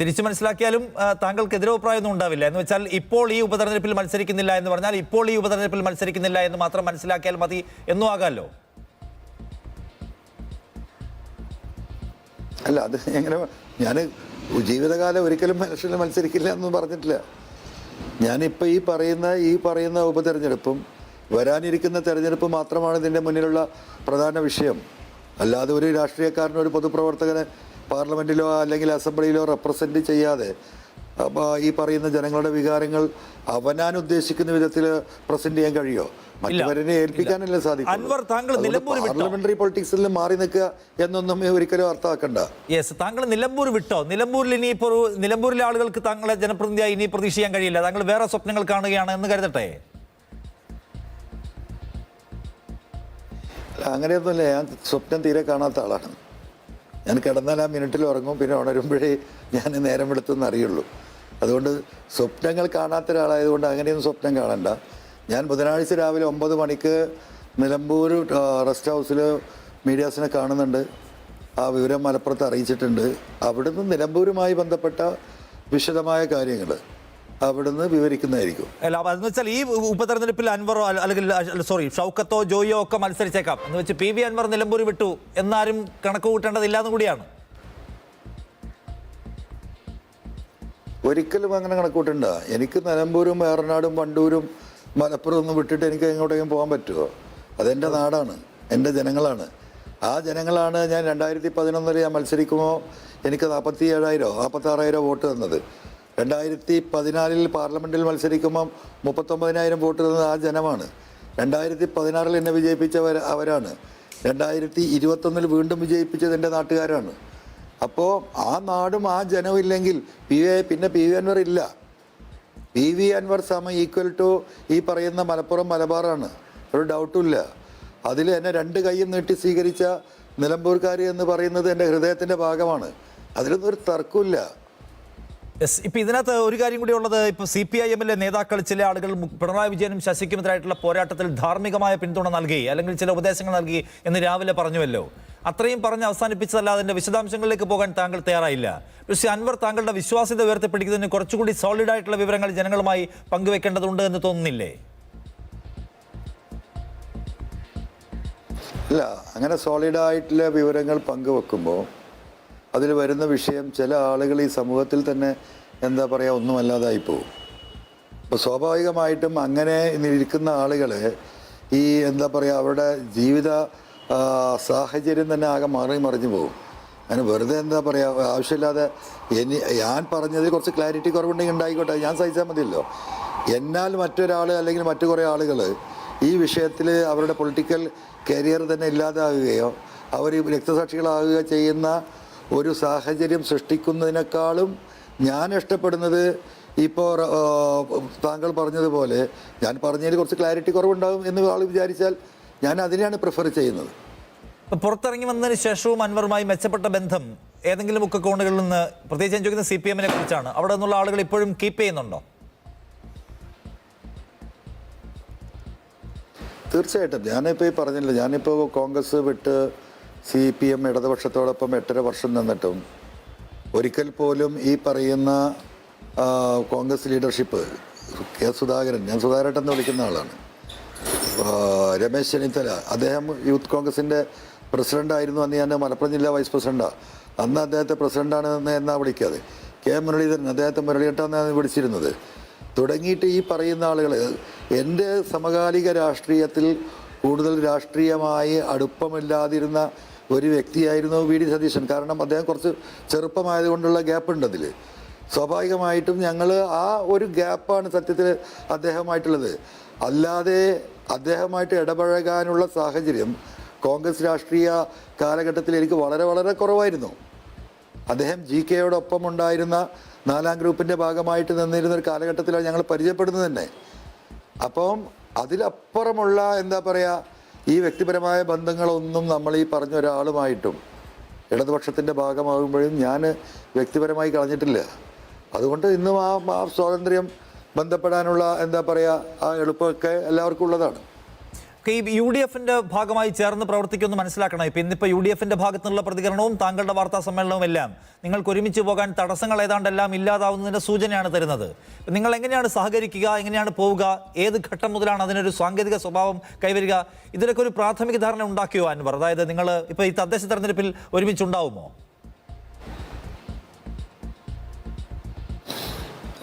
തിരിച്ചു മനസ്സിലാക്കിയാലും താങ്കൾക്ക് എതിരഭിപ്രായമൊന്നും ഉണ്ടാവില്ല. എന്ന് വെച്ചാൽ ഇപ്പോൾ ഈ ഉപതെരഞ്ഞെടുപ്പിൽ മത്സരിക്കുന്നില്ല എന്ന് പറഞ്ഞാൽ ഇപ്പോൾ ഈ ഉപതെരഞ്ഞെടുപ്പിൽ മത്സരിക്കുന്നില്ല എന്ന് മാത്രം മനസ്സിലാക്കിയാൽ മതി എന്നും ആകാമല്ലോ. അല്ല അത് എങ്ങനെ ഞാൻ ജീവിതകാലം ഒരിക്കലും മനുഷ്യനെ മത്സരിക്കില്ല എന്ന് പറഞ്ഞിട്ടില്ല. ഞാനിപ്പോൾ ഈ പറയുന്ന ഈ പറയുന്ന ഉപതെരഞ്ഞെടുപ്പും വരാനിരിക്കുന്ന തെരഞ്ഞെടുപ്പ് മാത്രമാണ് ഇതിന്റെ മുന്നിലുള്ള പ്രധാന വിഷയം. അല്ലാതെ ഒരു രാഷ്ട്രീയക്കാരനോ ഒരു പൊതുപ്രവർത്തകനെ പാർലമെന്റിലോ അല്ലെങ്കിൽ അസംബ്ലിയിലോ റെപ്രസെന്റ് ചെയ്യാതെ ഈ പറയുന്ന ജനങ്ങളുടെ വികാരങ്ങൾ അവനാൻ ഉദ്ദേശിക്കുന്ന വിധത്തിൽ പ്രസന്റ് ചെയ്യാൻ കഴിയോ? മറ്റവരെ ഏൽപ്പിക്കാനല്ലേ അൻവർ, താങ്കൾ നിലമ്പൂർ വിട്ടോ? പാർലമെന്ററി പൊളിറ്റിക്സിൽ മാറി നിൽക്കുക എന്നൊന്നും ഒരിക്കലും അർത്ഥമാക്കണ്ട. യെസ് താങ്കൾ നിലമ്പൂർ വിട്ടോ? നിലമ്പൂരിൽ ഇനി ഇപ്പോൾ നിലമ്പൂരിലെ ആളുകൾക്ക് താങ്കളെ ജനപ്രതിനിധിയായി ഇനി പ്രതീക്ഷിക്കാൻ കഴിയില്ല. താങ്കൾ വേറെ സ്വപ്നങ്ങൾ കാണുകയാണ് എന്ന് കരുതട്ടെ? അങ്ങനെയൊന്നുമില്ല. ഞാൻ സ്വപ്നം തീരെ കാണാത്ത ആളാണ്. ഞാൻ കിടന്നാൽ ആ മിനിറ്റിൽ ഉറങ്ങും. പിന്നെ ഉണരുമ്പോഴേ ഞാൻ നേരം എടുത്തെന്ന് അറിയുള്ളൂ. അതുകൊണ്ട് സ്വപ്നങ്ങൾ കാണാത്ത ഒരാളായതുകൊണ്ട് അങ്ങനെയൊന്നും സ്വപ്നം കാണണ്ട. ഞാൻ ബുധനാഴ്ച രാവിലെ ഒമ്പത് മണിക്ക് നിലമ്പൂർ റെസ്റ്റ് ഹൗസിൽ മീഡിയാസിനെ കാണുന്നുണ്ട്. ആ വിവരം മലപ്പുറത്ത് അറിയിച്ചിട്ടുണ്ട്. അവിടുന്ന് നിലമ്പൂരുമായി ബന്ധപ്പെട്ട വിശദമായ കാര്യങ്ങൾ അവിടുന്ന് വിവരിക്കുന്നതായിരിക്കും. അല്ല അതെന്ന് വെച്ചാൽ ഈ ഉപതെരഞ്ഞെടുപ്പിൽ അൻവറോ അല്ലെങ്കിൽ സോറി ഷൗക്കത്തോ ജോയിയോ ഒക്കെ മത്സരിച്ചേക്കാം. എന്ന് വെച്ച് പി വി അൻവർ നിലമ്പൂർ വിട്ടു. എന്നാരും കണക്ക് കൂട്ടേണ്ടതില്ലാന്നും കൂടിയാണ്. ഒരിക്കലും അങ്ങനെ കണക്കൂട്ടണ്ട എനിക്ക് നിലമ്പൂരും ഏറനാടും വണ്ടൂരും മലപ്പുറം ഒന്നും വിട്ടിട്ട് എനിക്ക് എങ്ങോട്ടെങ്കിലും പോകാൻ പറ്റുമോ അതെന്റെ നാടാണ്. എന്റെ ജനങ്ങളാണ്. ആ ജനങ്ങളാണ് ഞാൻ രണ്ടായിരത്തി പതിനൊന്നിൽ ഞാൻ മത്സരിക്കുമ്പോൾ എനിക്ക് നാൽപ്പത്തി ഏഴായിരോ നാൽപ്പത്താറായിരോ വോട്ട് തന്നത്. രണ്ടായിരത്തി പതിനാലിൽ പാർലമെന്റിൽ മത്സരിക്കുമ്പം മുപ്പത്തൊമ്പതിനായിരം വോട്ട് തന്നത് ആ ജനമാണ്. രണ്ടായിരത്തി പതിനാറിൽ എന്നെ വിജയിപ്പിച്ചവർ അവരാണ്. രണ്ടായിരത്തി ഇരുപത്തൊന്നിൽ വീണ്ടും വിജയിപ്പിച്ചത് എന്റെ നാട്ടുകാരാണ്. അപ്പോൾ ആ നാടും ആ ജനവും ഇല്ലെങ്കിൽ പി വി പിന്നെ പി വി അൻവർ ഇല്ല. പി വി അൻവർ സമ ഈക്വൽ ടു ഈ പറയുന്ന മലപ്പുറം മലബാറാണ്. ഒരു ഡൗട്ടും ഇല്ല. അതിൽ എന്നെ രണ്ട് കൈയും നീട്ടി സ്വീകരിച്ച നിലമ്പൂർക്കാർ എന്ന് പറയുന്നത് എന്റെ ഹൃദയത്തിന്റെ ഭാഗമാണ്. അതിലൊന്നും ഒരു തർക്കമില്ല യെസ് ഇപ്പം ഇതിനകത്ത് ഒരു കാര്യം കൂടി ഉള്ളത് ഇപ്പോൾ സി പി ഐ എമ്മിലെ നേതാക്കൾ ചില ആളുകൾ പിണറായി വിജയനും ശശിക്കുമെതിരായിട്ടുള്ള പോരാട്ടത്തിൽ ധാർമ്മികമായ പിന്തുണ നൽകി അല്ലെങ്കിൽ ചില ഉപദേശങ്ങൾ നൽകി എന്ന് രാവിലെ പറഞ്ഞുവല്ലോ. അത്രയും പറഞ്ഞ് അവസാനിപ്പിച്ചതല്ല അതിന്റെ വിശദാംശങ്ങളിലേക്ക് പോകാൻ താങ്കൾ തയ്യാറായില്ല. പക്ഷേ അൻവർ താങ്കളുടെ വിശ്വാസ്യത ഉയർത്തിപ്പിടിക്കുന്നതിന് കുറച്ചുകൂടി സോളിഡ് ആയിട്ടുള്ള വിവരങ്ങൾ ജനങ്ങളുമായി പങ്കുവെക്കേണ്ടതുണ്ട് എന്ന് തോന്നുന്നില്ലേ? അല്ല അങ്ങനെ സോളിഡായിട്ടുള്ള വിവരങ്ങൾ പങ്കുവെക്കുമ്പോൾ അതിൽ വരുന്ന വിഷയം ചില ആളുകൾ ഈ സമൂഹത്തിൽ തന്നെ എന്താ പറയുക ഒന്നുമല്ലാതായി പോകും. അപ്പോൾ സ്വാഭാവികമായിട്ടും അങ്ങനെ ഇരിക്കുന്ന ആളുകൾ ഈ എന്താ പറയുക അവരുടെ ജീവിത സാഹചര്യം തന്നെ ആകെ മാറി മറിഞ്ഞു പോകും. അതിന് വെറുതെ എന്താ പറയുക ആവശ്യമില്ലാതെ എനി ഞാൻ പറഞ്ഞതിൽ കുറച്ച് ക്ലാരിറ്റി കുറവുണ്ടെങ്കിൽ ഉണ്ടായിക്കോട്ടെ ഞാൻ സഹിച്ചാൽ മതിയല്ലോ. എന്നാൽ മറ്റൊരാൾ അല്ലെങ്കിൽ മറ്റു കുറേ ആളുകൾ ഈ വിഷയത്തിൽ അവരുടെ പൊളിറ്റിക്കൽ കരിയർ തന്നെ ഇല്ലാതാകുകയോ അവർ രക്തസാക്ഷികളാകുകയോ ചെയ്യുന്ന ഒരു സാഹചര്യം സൃഷ്ടിക്കുന്നതിനേക്കാളും ഞാൻ ഇഷ്ടപ്പെടുന്നത് ഇപ്പോൾ താങ്കൾ പറഞ്ഞതുപോലെ ഞാൻ പറഞ്ഞതിൽ കുറച്ച് ക്ലാരിറ്റി കുറവുണ്ടാകും എന്ന് ആൾ വിചാരിച്ചാൽ ഞാൻ അതിനെയാണ് പ്രിഫർ ചെയ്യുന്നത് പുറത്തിറങ്ങി വന്നതിന് ശേഷവും അൻവറുമായി മെച്ചപ്പെട്ട ബന്ധം ഏതെങ്കിലും ഒക്കെ കോണുകളിൽ നിന്ന് പ്രത്യേകിച്ച് ഞാൻ ചോദിക്കുന്നത് സി പി എമ്മിനെ കുറിച്ചാണ്. അവിടെ നിന്നുള്ള ആളുകൾ ഇപ്പോഴും കീപ്പ് ചെയ്യുന്നുണ്ടോ? തീർച്ചയായിട്ടും. ഞാനിപ്പോൾ ഈ പറഞ്ഞില്ല ഞാനിപ്പോൾ കോൺഗ്രസ് വിട്ട് സി പി എം ഇടതുപക്ഷത്തോടൊപ്പം എട്ടര വർഷം നിന്നിട്ടും ഒരിക്കൽ പോലും ഈ പറയുന്ന കോൺഗ്രസ് ലീഡർഷിപ്പ് കെ സുധാകരൻ ഞാൻ സുധാകരൻ എന്ന് വിളിക്കുന്ന ആളാണ്. രമേശ് ചെന്നിത്തല. അദ്ദേഹം യൂത്ത് കോൺഗ്രസിന്റെ പ്രസിഡന്റ് ആയിരുന്നു അന്ന് ഞാൻ മലപ്പുറം ജില്ലാ വൈസ് പ്രസിഡന്റാണ് അന്ന് അദ്ദേഹത്തെ പ്രസിഡന്റാണ് എന്ന് എന്നാ വിളിക്കാതെ. കെ മുരളീധരൻ അദ്ദേഹത്തെ മുരളിയേട്ടാന്നാണ് വിളിച്ചിരുന്നത്. തുടങ്ങിയിട്ട് ഈ പറയുന്ന ആളുകൾ എന്റെ സമകാലിക രാഷ്ട്രീയത്തിൽ കൂടുതൽ രാഷ്ട്രീയമായി അടുപ്പമില്ലാതിരുന്ന ഒരു വ്യക്തിയായിരുന്നു വി ഡി സതീശൻ. കാരണം അദ്ദേഹം കുറച്ച് ചെറുപ്പമായതുകൊണ്ടുള്ള ഗ്യാപ്പ് ഉണ്ട് അതിൽ സ്വാഭാവികമായിട്ടും ഞങ്ങൾ ആ ഒരു ഗ്യാപ്പാണ് സത്യത്തിൽ അദ്ദേഹമായിട്ടുള്ളത് അല്ലാതെ അദ്ദേഹമായിട്ട് ഇടപഴകാനുള്ള സാഹചര്യം കോൺഗ്രസ് രാഷ്ട്രീയ കാലഘട്ടത്തിൽ എനിക്ക് വളരെ വളരെ കുറവായിരുന്നു. അദ്ദേഹം ജി കെയോടൊപ്പം ഉണ്ടായിരുന്ന നാലാം ഗ്രൂപ്പിന്റെ ഭാഗമായിട്ട് നിന്നിരുന്ന ഒരു കാലഘട്ടത്തിലാണ് ഞങ്ങൾ പരിചയപ്പെടുന്നത് തന്നെ. അപ്പം അതിലപ്പുറമുള്ള എന്താ പറയുക ഈ വ്യക്തിപരമായ ബന്ധങ്ങളൊന്നും നമ്മൾ ഈ പറഞ്ഞ ഒരാളുമായിട്ടും ഇടതുപക്ഷത്തിന്റെ ഭാഗമാകുമ്പോഴും ഞാൻ വ്യക്തിപരമായി കളഞ്ഞിട്ടില്ല. അതുകൊണ്ട് ഇന്നും ആ സ്വാതന്ത്ര്യം ബന്ധപ്പെടാനുള്ള എന്താ പറയുക ആ എളുപ്പമൊക്കെ എല്ലാവർക്കും ഉള്ളതാണ്. ഈ യു ഡി എഫിന്റെ ഭാഗമായി ചേർന്ന് പ്രവർത്തിക്കുമെന്ന് മനസ്സിലാക്കണം. ഇപ്പം ഇന്നിപ്പോൾ യു ഡി എഫിന്റെ ഭാഗത്തു നിന്നുള്ള പ്രതികരണവും താങ്കളുടെ വാർത്താ സമ്മേളനവും എല്ലാം നിങ്ങൾക്ക് ഒരുമിച്ച് പോകാൻ തടസ്സങ്ങൾ ഏതാണ്ടെല്ലാം ഇല്ലാതാവുന്നതിന്റെ സൂചനയാണ് തരുന്നത്. നിങ്ങൾ എങ്ങനെയാണ് സഹകരിക്കുക എങ്ങനെയാണ് പോവുക ഏത് ഘട്ടം മുതലാണ് അതിനൊരു സാങ്കേതിക സ്വഭാവം കൈവരിക ഇതിനൊക്കെ ഒരു പ്രാഥമിക ധാരണ ഉണ്ടാക്കിയോ അൻവർ? അതായത് നിങ്ങൾ ഇപ്പോൾ ഈ തദ്ദേശ തെരഞ്ഞെടുപ്പിൽ ഒരുമിച്ചുണ്ടാവുമോ?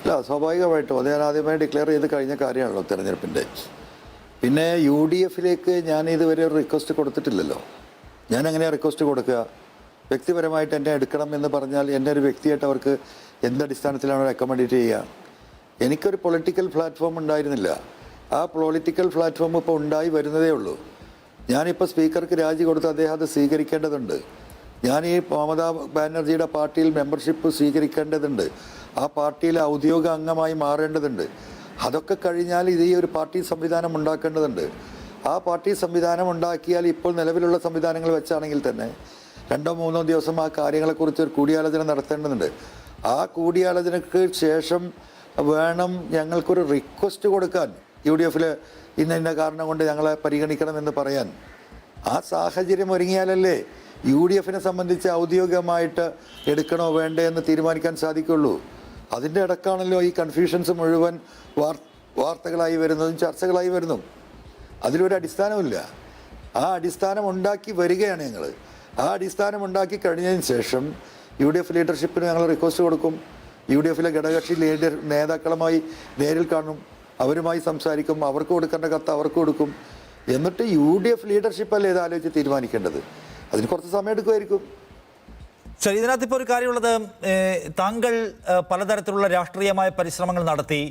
അല്ല സ്വാഭാവികമായിട്ടും. അത് ഞാൻ ആദ്യമായി ഡിക്ലെയർ ചെയ്ത് കഴിഞ്ഞ കാര്യമാണല്ലോ തെരഞ്ഞെടുപ്പിന്റെ. പിന്നെ യു ഡി എഫിലേക്ക് ഞാൻ ഇതുവരെ ഒരു റിക്വസ്റ്റ് കൊടുത്തിട്ടില്ലല്ലോ. ഞാൻ എങ്ങനെയാണ് റിക്വസ്റ്റ് കൊടുക്കുക? വ്യക്തിപരമായിട്ട് എന്നെ എടുക്കണം എന്ന് പറഞ്ഞാൽ എന്നെ ഒരു വ്യക്തിയായിട്ട് അവർക്ക് എന്തടിസ്ഥാനത്തിലാണ് റെക്കമെൻഡേറ്റ് ചെയ്യുക? എനിക്കൊരു പൊളിറ്റിക്കൽ പ്ലാറ്റ്ഫോം ഉണ്ടായിരുന്നില്ല. ആ പൊളിറ്റിക്കൽ പ്ലാറ്റ്ഫോം ഇപ്പോൾ ഉണ്ടായി വരുന്നതേ ഉള്ളൂ. ഞാനിപ്പോൾ സ്പീക്കർക്ക് രാജി കൊടുത്ത് അദ്ദേഹം അത് സ്വീകരിക്കേണ്ടതുണ്ട്. ഞാൻ ഈ മമതാ ബാനർജിയുടെ പാർട്ടിയിൽ മെമ്പർഷിപ്പ് സ്വീകരിക്കേണ്ടതുണ്ട്. ആ പാർട്ടിയിലെ ഔദ്യോഗിക അംഗമായി മാറേണ്ടതുണ്ട്. അതൊക്കെ കഴിഞ്ഞാൽ ഇത് ഈ ഒരു പാർട്ടി സംവിധാനം ഉണ്ടാക്കേണ്ടതുണ്ട്. ആ പാർട്ടി സംവിധാനം ഉണ്ടാക്കിയാൽ ഇപ്പോൾ നിലവിലുള്ള സംവിധാനങ്ങൾ വെച്ചാണെങ്കിൽ തന്നെ രണ്ടോ മൂന്നോ ദിവസം ആ കാര്യങ്ങളെക്കുറിച്ച് ഒരു കൂടിയാലോചന നടത്തേണ്ടതുണ്ട്. ആ കൂടിയാലോചനയ്ക്ക് ശേഷം വേണം ഞങ്ങൾക്കൊരു റിക്വസ്റ്റ് കൊടുക്കാൻ യു ഡി എഫിൽ ഇന്ന ഇന്ന കാരണം കൊണ്ട് ഞങ്ങളെ പരിഗണിക്കണമെന്ന് പറയാൻ. ആ സാഹചര്യം ഒരുങ്ങിയാലല്ലേ യു ഡി എഫിനെ സംബന്ധിച്ച് ഔദ്യോഗികമായിട്ട് എടുക്കണോ വേണ്ടേ എന്ന് തീരുമാനിക്കാൻ സാധിക്കുള്ളൂ. അതിന്റെ ഇടക്കാണല്ലോ ഈ കൺഫ്യൂഷൻസ് മുഴുവൻ വാർത്തകളായി വരുന്നതും ചർച്ചകളായി വരുന്നതും. അതിലൊരു അടിസ്ഥാനമില്ല ആ അടിസ്ഥാനം ഉണ്ടാക്കി വരികയാണ് ഞങ്ങൾ ആ അടിസ്ഥാനം ഉണ്ടാക്കി കഴിഞ്ഞതിന് ശേഷം യു ഡി എഫ് ലീഡർഷിപ്പിന് ഞങ്ങൾ റിക്വസ്റ്റ് കൊടുക്കും. യു ഡി എഫിലെ ഘടകകക്ഷി ലീഡർ നേതാക്കളുമായി നേരിൽ കാണും. അവരുമായി സംസാരിക്കും. അവർക്ക് കൊടുക്കേണ്ട കത്ത് അവർക്ക് കൊടുക്കും. എന്നിട്ട് യു ഡി എഫ് ലീഡർഷിപ്പല്ലേ ഇത് ആലോചിച്ച് തീരുമാനിക്കേണ്ടത്? അതിന് കുറച്ച് സമയം എടുക്കുമായിരിക്കും. ശരി ഇതിനകത്ത് ഇപ്പോൾ ഒരു കാര്യമുള്ളത് താങ്കൾ പലതരത്തിലുള്ള രാഷ്ട്രീയമായ പരിശ്രമങ്ങൾ നടത്തി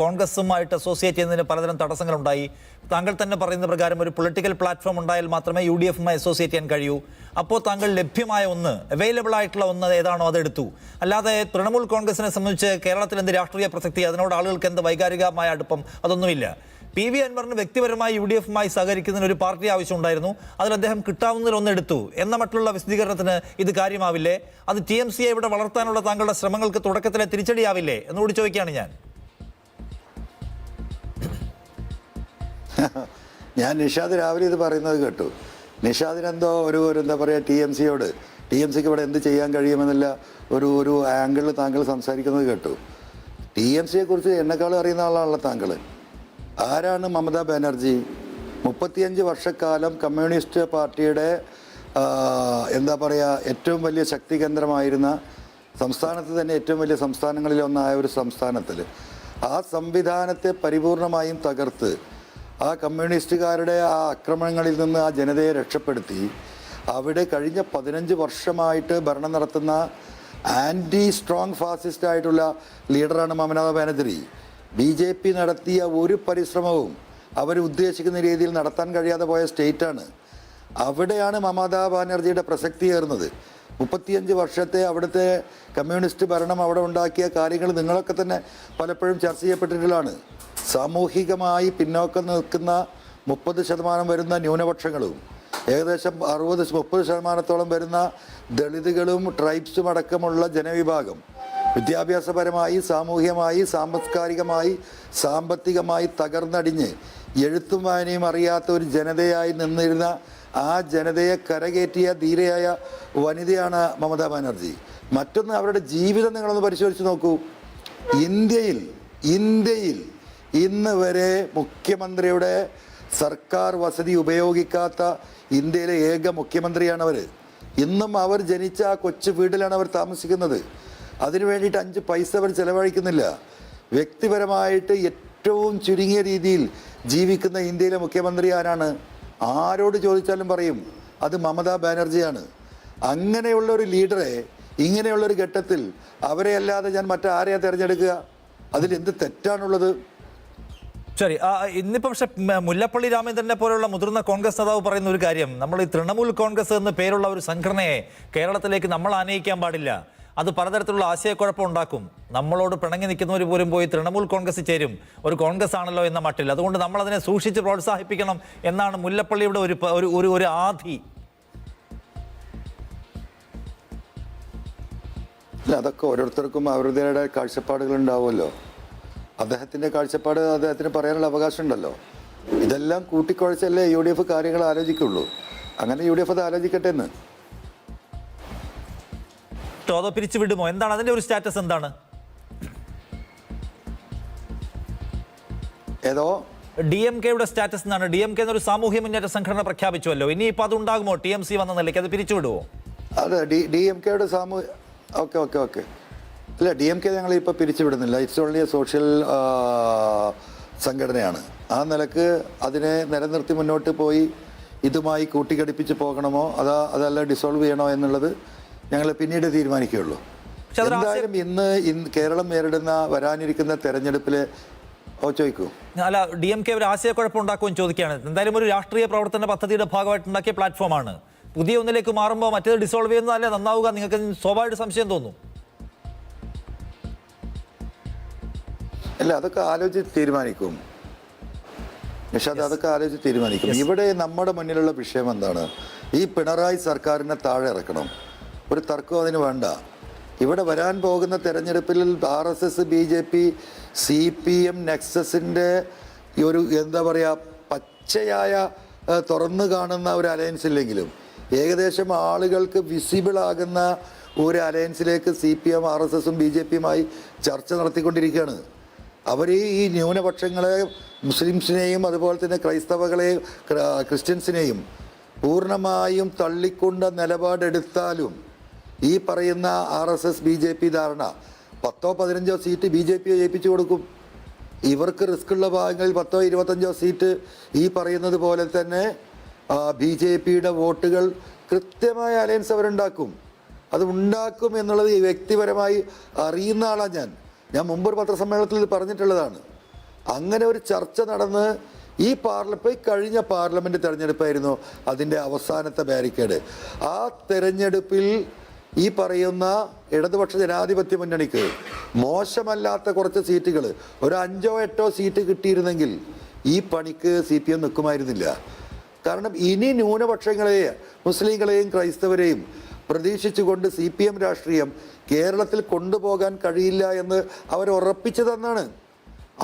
കോൺഗ്രസുമായിട്ട് അസോസിയേറ്റ് ചെയ്യുന്നതിന് പലതരം തടസ്സങ്ങളുണ്ടായി. താങ്കൾ തന്നെ പറയുന്ന പ്രകാരം ഒരു പൊളിറ്റിക്കൽ പ്ലാറ്റ്ഫോം ഉണ്ടായാൽ മാത്രമേ യു ഡി എഫുമായി അസോസിയേറ്റ് ചെയ്യാൻ കഴിയൂ. അപ്പോൾ താങ്കൾ ലഭ്യമായ ഒന്ന് അവൈലബിൾ ആയിട്ടുള്ള ഒന്ന് ഏതാണോ അതെടുത്തു അല്ലാതെ തൃണമൂൽ കോൺഗ്രസിനെ സംബന്ധിച്ച് കേരളത്തിൽ എന്ത് രാഷ്ട്രീയ പ്രസക്തി അതിനോട് ആളുകൾക്ക് എന്ത് വൈകാരികമായ അടുപ്പം അതൊന്നുമില്ല. പി വി അൻവറിന് വ്യക്തിപരമായി യു ഡി എഫുമായി സഹകരിക്കുന്നതിന് ഒരു പാർട്ടി ആവശ്യമുണ്ടായിരുന്നു. അതിൽ അദ്ദേഹം എടുത്തു എന്ന മറ്റുള്ള വിശദീകരണത്തിന് ഇത് കാര്യമാവില്ലേ? അത് ടി എം സിയെ ഇവിടെ വളർത്താനുള്ള താങ്കളുടെ ശ്രമങ്ങൾക്ക് തുടക്കത്തിലെ തിരിച്ചടിയാവില്ലേ? എന്നുകൂടി ചോദിക്കുകയാണ് ഞാൻ. ഞാൻ നിഷാദ് രാവിലെ ഇത് പറയുന്നത് കേട്ടു. നിഷാദിനെന്തോ ഒരു എന്താ പറയുക ടി എം സിയോട് ടി എം സിക്ക് ഇവിടെ എന്ത് ചെയ്യാൻ കഴിയുമെന്നുള്ള ഒരു ഒരു ആംഗിളിൽ താങ്കൾ സംസാരിക്കുന്നത് കേട്ടു. ടി എം സിയെക്കുറിച്ച് എന്നെക്കാളും അറിയുന്ന ആളാണല്ലോ താങ്കൾ ആരാണ് മമതാ ബാനർജി? മുപ്പത്തിയഞ്ച് വർഷക്കാലം കമ്മ്യൂണിസ്റ്റ് പാർട്ടിയുടെ എന്താ പറയുക ഏറ്റവും വലിയ ശക്തി കേന്ദ്രമായിരുന്ന സംസ്ഥാനത്ത് തന്നെ ഏറ്റവും വലിയ സംസ്ഥാനങ്ങളിലൊന്നായ ഒരു സംസ്ഥാനത്തിൽ ആ സംവിധാനത്തെ പരിപൂർണമായും തകർത്ത് ആ കമ്മ്യൂണിസ്റ്റുകാരുടെ ആ ആക്രമണങ്ങളിൽ നിന്ന് ആ ജനതയെ രക്ഷപ്പെടുത്തി. അവിടെ കഴിഞ്ഞ പതിനഞ്ച് വർഷമായിട്ട് ഭരണം നടത്തുന്ന ആന്റി സ്ട്രോങ് ഫാസിസ്റ്റ് ആയിട്ടുള്ള ലീഡറാണ് Mamata Banerjee. B J P നടത്തിയ ഒരു പരിശ്രമവും അവർ ഉദ്ദേശിക്കുന്ന രീതിയിൽ നടത്താൻ കഴിയാതെ പോയ സ്റ്റേറ്റാണ്. അവിടെയാണ് മമതാ ബാനർജിയുടെ പ്രസക്തി ഏറുന്നത്. മുപ്പത്തിയഞ്ച് വർഷത്തെ അവിടുത്തെ കമ്മ്യൂണിസ്റ്റ് ഭരണം അവിടെ ഉണ്ടാക്കിയ കാര്യങ്ങൾ നിങ്ങളൊക്കെ തന്നെ പലപ്പോഴും ചർച്ച ചെയ്യപ്പെട്ടിട്ടുള്ളതാണ്. സാമൂഹികമായി പിന്നോക്കം നിൽക്കുന്ന മുപ്പത് ശതമാനം വരുന്ന ന്യൂനപക്ഷങ്ങളും ഏകദേശം അറുപത് മുപ്പത് ശതമാനത്തോളം വരുന്ന ദളിതുകളും ട്രൈബ്സും അടക്കമുള്ള ജനവിഭാഗം വിദ്യാഭ്യാസപരമായി സാമൂഹികമായി സാംസ്കാരികമായി സാമ്പത്തികമായി തകർന്നടിഞ്ഞ് എഴുത്തും വായനയും അറിയാത്ത ഒരു ജനതയായി നിന്നിരുന്ന ആ ജനതയെ കരകയറ്റിയ ധീരയായ വനിതയാണ് മമതാ ബാനർജി. മറ്റൊന്ന് അവരുടെ ജീവിതം നിങ്ങളൊന്ന് പരിശോധിച്ച് നോക്കൂ. ഇന്ത്യയിൽ ഇന്ത്യയിൽ ഇന്ന് വരെ മുഖ്യമന്ത്രിയുടെ സർക്കാർ വസതി ഉപയോഗിക്കാത്ത ഇന്ത്യയിലെ ഏക മുഖ്യമന്ത്രിയാണ് അവർ ഇന്നും അവർ ജനിച്ച ആ കൊച്ചു വീട്ടിലാണ് അവർ താമസിക്കുന്നത്. അതിനു വേണ്ടിയിട്ട് അഞ്ച് പൈസ അവർ ചിലവഴിക്കുന്നില്ല. വ്യക്തിപരമായിട്ട് ഏറ്റവും ചുരുങ്ങിയ രീതിയിൽ ജീവിക്കുന്ന ഇന്ത്യയിലെ മുഖ്യമന്ത്രി ആരാണ്? ആരോട് ചോദിച്ചാലും പറയും അത് മമതാ ബാനർജിയാണ്. അങ്ങനെയുള്ള ഒരു ലീഡറെ ഇങ്ങനെയുള്ള ഒരു ഘട്ടത്തിൽ അവരെ അല്ലാതെ ഞാൻ മറ്റാരെയാ തിരഞ്ഞെടുക്കുക? അതിൽ എന്ത് തെറ്റാണുള്ളത്? ശരി ഇന്നിപ്പോ പക്ഷെ മുല്ലപ്പള്ളി രാമചന്ദ്രനെ പോലുള്ള മുതിർന്ന കോൺഗ്രസ് നേതാവ് പറയുന്ന ഒരു കാര്യം നമ്മൾ ഈ തൃണമൂൽ കോൺഗ്രസ് എന്ന് പേരുള്ള ഒരു സംഘടനയെ കേരളത്തിലേക്ക് നമ്മൾ ആനയിക്കാൻ പാടില്ല. അത് പലതരത്തിലുള്ള ആശയക്കുഴപ്പം ഉണ്ടാക്കും നമ്മളോട് പിണങ്ങി നിൽക്കുന്നവർ പോലും പോയി തൃണമൂൽ കോൺഗ്രസ് ചേരും. ഒരു കോൺഗ്രസ് ആണല്ലോ എന്ന മട്ടിൽ. അതുകൊണ്ട് നമ്മൾ അതിനെ സൂക്ഷിച്ച് പ്രോത്സാഹിപ്പിക്കണം എന്നാണ് മുല്ലപ്പള്ളിയുടെ ഒരു ഒരു ഒരു ആധി. അതൊക്കെ ഓരോരുത്തർക്കും അവരുടേതായ കാഴ്ചപ്പാടുകൾ ഉണ്ടാവുമല്ലോ അദ്ദേഹത്തിന്റെ കാഴ്ചപ്പാട് അദ്ദേഹത്തിന് പറയാനുള്ള അവകാശം ഉണ്ടല്ലോ ഇതെല്ലാം കൂട്ടിക്കുഴച്ചല്ലേ യു ഡി എഫ് കാര്യങ്ങൾ ആലോചിക്കുള്ളൂ. അങ്ങനെ യു ഡി എഫ് അത് ആലോചിക്കട്ടെ എന്ന്. ട്ടോ, അതോ പിരിച്ചു വിടുമോ എന്താണ്? അതിന്റെ ഒരു സ്റ്റാറ്റസ് എന്താണ്? ഏതോ? ഡി എം കെയുടെ സ്റ്റാറ്റസ് എന്നാണ്. ഡി എം കെ എന്നൊരു സാമൂഹ്യ മുന്നേറ്റ സംഘടന പ്രഖ്യാപിച്ചുവല്ലോ. ഇനിയിപ്പോൾ അത് ഉണ്ടാകുമോ ടി എം സി വന്ന നിലയ്ക്ക് അത് പിരിച്ചുവിടുമോ അതെ ഡി ഡി എം കെയുടെ സാമൂഹ്യ ഓക്കെ ഓക്കെ ഓക്കെ. അല്ല ഡി എം കെ ഞങ്ങൾ ഇപ്പോൾ പിരിച്ചുവിടുന്നില്ല. ഇറ്റ്സ് ഓൺലി എ സോഷ്യൽ സംഘടനയാണ്. ആ നിലയ്ക്ക് അതിനെ നിലനിർത്തി മുന്നോട്ട് പോയി ഇതുമായി കൂട്ടിക്കടിപ്പിച്ച് പോകണമോ? അതാ അതല്ല ഡിസോൾവ് ചെയ്യണോ എന്നുള്ളത് ഞങ്ങൾ പിന്നീട് തീരുമാനിക്കുകയുള്ളൂ. പക്ഷെ എന്തായാലും ഇന്ന് ഇന്ന് കേരളം നേരിടുന്ന വരാനിരിക്കുന്ന തെരഞ്ഞെടുപ്പിൽ ചോദിക്കൂ. അല്ല ഡി എം കെ ഒരു ആശയക്കുഴപ്പം ഉണ്ടാക്കുമെന്ന് ചോദിക്കുകയാണ്. എന്തായാലും ഒരു രാഷ്ട്രീയ പ്രവർത്തന പദ്ധതിയുടെ ഭാഗമായിട്ട് ഉണ്ടാക്കിയ പ്ലാറ്റ്ഫോമാണ്. പുതിയ ഒന്നിലേക്ക് മാറുമ്പോൾ മറ്റേത് ഡിസോൾവ് ചെയ്യുന്നതല്ലേ നന്നാവുക നിങ്ങൾക്ക് സ്വാഭാവിക സംശയം തോന്നും. അല്ല അതൊക്കെ ആലോചിച്ച് തീരുമാനിക്കും. നിഷാദ് അതൊക്കെ ആലോചിച്ച് തീരുമാനിക്കും. ഇവിടെ നമ്മുടെ മുന്നിലുള്ള വിഷയം എന്താണ്? ഈ പിണറായി സർക്കാരിനെ താഴെ ഇറക്കണം. ഒരു തർക്കം അതിന് വേണ്ട. ഇവിടെ വരാൻ പോകുന്ന തെരഞ്ഞെടുപ്പിൽ R S S B J P C P M നെക്സസിന്റെ ഒരു എന്താ പറയുക പച്ചയായ തുറന്നു കാണുന്ന ഒരു അലയൻസ് ഇല്ലെങ്കിലും ഏകദേശം ആളുകൾക്ക് വിസിബിളാകുന്ന ഒരു അലയൻസിലേക്ക് C P M R S എസും ബി ജെ പിയുമായി ചർച്ച നടത്തിക്കൊണ്ടിരിക്കുകയാണ്. അവർ ഈ ന്യൂനപക്ഷങ്ങളെ മുസ്ലിംസിനെയും അതുപോലെ തന്നെ ക്രൈസ്തവകളെയും ക്ര- ക്രിസ്ത്യൻസിനെയും പൂർണമായും തള്ളിക്കൊണ്ട നിലപാടെടുത്താലും ഈ പറയുന്ന R S S B J P ധാരണ പത്തോ പതിനഞ്ചോ സീറ്റ് ബി ജെ പിയെ ഏൽപ്പിച്ചു കൊടുക്കും. ഇവർക്ക് റിസ്ക് ഉള്ള ഭാഗങ്ങളിൽ പത്തോ ഇരുപത്തഞ്ചോ സീറ്റ് ഈ പറയുന്നത് പോലെ തന്നെ ബി ജെ പിയുടെ വോട്ടുകൾ കൃത്യമായ അലയൻസ് അവരുണ്ടാക്കും. അത് ഉണ്ടാക്കും എന്നുള്ളത് ഈ വ്യക്തിപരമായി അറിയുന്ന ആളാണ് ഞാൻ. ഞാൻ മുമ്പ് ഒരു പത്രസമ്മേളനത്തിൽ ഇത് പറഞ്ഞിട്ടുള്ളതാണ്. അങ്ങനെ ഒരു ചർച്ച നടന്ന് ഈ പാർലമെന്റ് ഈ കഴിഞ്ഞ പാർലമെന്റ് തെരഞ്ഞെടുപ്പായിരുന്നു അതിന്റെ അവസാനത്തെ ബാരിക്കേഡ്. ആ തെരഞ്ഞെടുപ്പിൽ ഈ പറയുന്ന ഇടതുപക്ഷ ജനാധിപത്യ മുന്നണിക്ക് മോശമല്ലാത്ത കുറച്ച് സീറ്റുകൾ ഒരു അഞ്ചോ എട്ടോ സീറ്റ് കിട്ടിയിരുന്നെങ്കിൽ ഈ പണിക്ക് സി പി എം നിൽക്കുമായിരുന്നില്ല. കാരണം ഇനി ന്യൂനപക്ഷങ്ങളെ മുസ്ലിങ്ങളെയും ക്രൈസ്തവരെയും പ്രതീക്ഷിച്ചുകൊണ്ട് സി പി എം രാഷ്ട്രീയം കേരളത്തിൽ കൊണ്ടുപോകാൻ കഴിയില്ല എന്ന് അവർ ഉറപ്പിച്ചു തന്നാണ്